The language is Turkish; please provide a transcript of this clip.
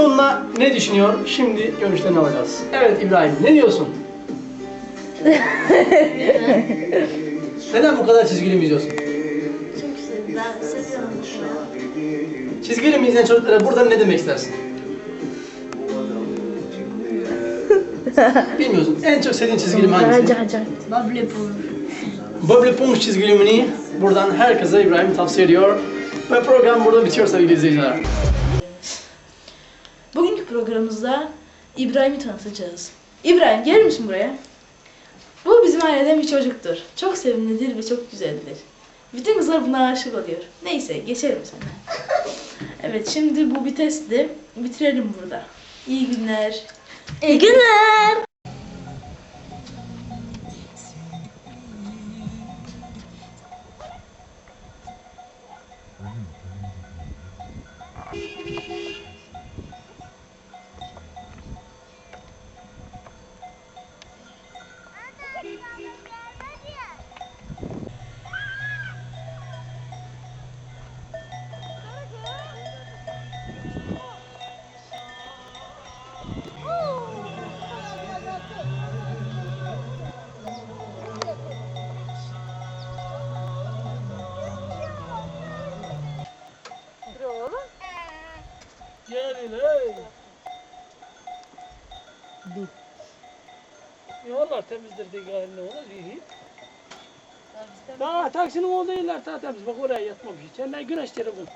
konuda ne düşünüyor? Şimdi görüşlerini alacağız. Evet İbrahim, ne diyorsun? Neden bu kadar çizgi film izliyorsun? Çünkü ben seviyorum bunu. Çizgi film izleyen çocuklara burada ne demek istersin? Bilmiyorsun. En çok sevdiğin çizgi film hangisi? Bubble Pool. Bobble Pong çizgi filmini buradan herkese İbrahim tavsiye ediyor. Ve program burada bitiyor sevgili izleyiciler. Programımızda İbrahim'i tanıtacağız. İbrahim gelir misin buraya? Bu bizim aileden bir çocuktur. Çok sevimlidir ve çok güzeldir. Bütün kızlar buna aşık oluyor. Neyse geçelim sana. Evet şimdi bu bir testti. Bitirelim burada. İyi günler. İyi günler. Gelin hey. Yollar temizdirdik haline olur iyi. Daha taksinin olduğu yerler daha temiz. Bak oraya yatmamış. Sen güneş telefon.